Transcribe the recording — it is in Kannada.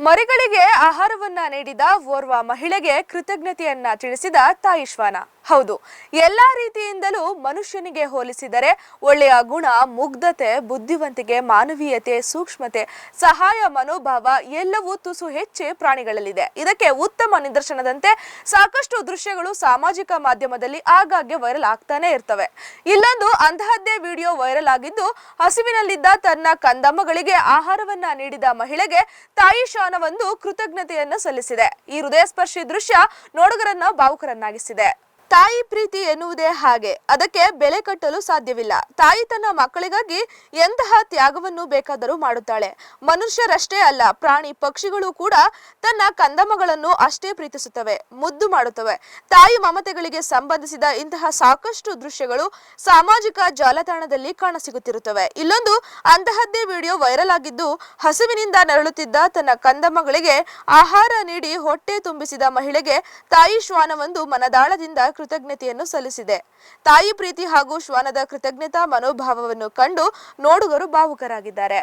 ಮರಿಗಳಿಗೆ ಆಹಾರವನ್ನ ನೀಡಿದ ಓರ್ವ ಮಹಿಳೆಗೆ ಕೃತಜ್ಞತೆಯನ್ನ ತಿಳಿಸಿದ ತಾಯಿ ಶ್ವಾನ. ಹೌದು, ಎಲ್ಲ ರೀತಿಯಿಂದಲೂ ಮನುಷ್ಯನಿಗೆ ಹೋಲಿಸಿದರೆ ಒಳ್ಳೆಯ ಗುಣ, ಮುಗ್ಧತೆ, ಬುದ್ಧಿವಂತಿಕೆ, ಮಾನವೀಯತೆ, ಸೂಕ್ಷ್ಮತೆ, ಸಹಾಯ, ಮನೋಭಾವ ಎಲ್ಲವೂ ತುಸು ಹೆಚ್ಚೆ ಪ್ರಾಣಿಗಳಲ್ಲಿದೆ. ಇದಕ್ಕೆ ಉತ್ತಮ ನಿದರ್ಶನದಂತೆ ಸಾಕಷ್ಟು ದೃಶ್ಯಗಳು ಸಾಮಾಜಿಕ ಮಾಧ್ಯಮದಲ್ಲಿ ಆಗಾಗ್ಗೆ ವೈರಲ್ ಆಗ್ತಾನೆ ಇರ್ತವೆ. ಇಲ್ಲೊಂದು ಅಂತಹದ್ದೇ ವಿಡಿಯೋ ವೈರಲ್ ಆಗಿದ್ದು, ಹಸಿವಿನಲ್ಲಿದ್ದ ತನ್ನ ಕಂದಮ್ಮಗಳಿಗೆ ಆಹಾರವನ್ನ ನೀಡಿದ ಮಹಿಳೆಗೆ ತಾಯಿ ಶಾನವೊಂದು ಕೃತಜ್ಞತೆಯನ್ನು ಸಲ್ಲಿಸಿದೆ. ಈ ಹೃದಯಸ್ಪರ್ಶಿ ದೃಶ್ಯ ನೋಡುಗರನ್ನ ಭಾವುಕರನ್ನಾಗಿಸಿದೆ. ತಾಯಿ ಪ್ರೀತಿ ಎನ್ನುವುದೇ ಹಾಗೆ. ಅದಕ್ಕೆ ಬೆಲೆ ಕಟ್ಟಲು ಸಾಧ್ಯವಿಲ್ಲ. ತಾಯಿ ತನ್ನ ಮಕ್ಕಳಿಗಾಗಿ ಎಂತಹ ತ್ಯಾಗವನ್ನು ಬೇಕಾದರೂ ಮಾಡುತ್ತಾಳೆ. ಮನುಷ್ಯರಷ್ಟೇ ಅಲ್ಲ, ಪ್ರಾಣಿ ಪಕ್ಷಿಗಳು ಕೂಡ ತನ್ನ ಕಂದಮಗಳನ್ನು ಅಷ್ಟೇ ಪ್ರೀತಿಸುತ್ತವೆ, ಮುದ್ದು ಮಾಡುತ್ತವೆ. ತಾಯಿ ಮಮತೆಗಳಿಗೆ ಸಂಬಂಧಿಸಿದ ಇಂತಹ ಸಾಕಷ್ಟು ದೃಶ್ಯಗಳು ಸಾಮಾಜಿಕ ಜಾಲತಾಣದಲ್ಲಿ ಕಾಣಸಿಗುತ್ತಿರುತ್ತವೆ. ಇಲ್ಲೊಂದು ಅಂತಹದ್ದೇ ವಿಡಿಯೋ ವೈರಲ್ ಆಗಿದ್ದು, ಹಸುವಿನಿಂದ ನರಳುತ್ತಿದ್ದ ತನ್ನ ಕಂದಮಗಳಿಗೆ ಆಹಾರ ನೀಡಿ ಹೊಟ್ಟೆ ತುಂಬಿಸಿದ ಮಹಿಳೆಗೆ ತಾಯಿ ಶ್ವಾನವೊಂದು ಮನದಾಳದಿಂದ ಕೃತಜ್ಞತೆಯನ್ನು ಸಲ್ಲಿಸಿದೆ. ತಾಯಿ ಪ್ರೀತಿ ಹಾಗೂ ಶ್ವಾನದ ಕೃತಜ್ಞತಾ ಮನೋಭಾವವನ್ನು ಕಂಡು ನೋಡುಗರು ಭಾವುಕರಾಗಿದ್ದಾರೆ.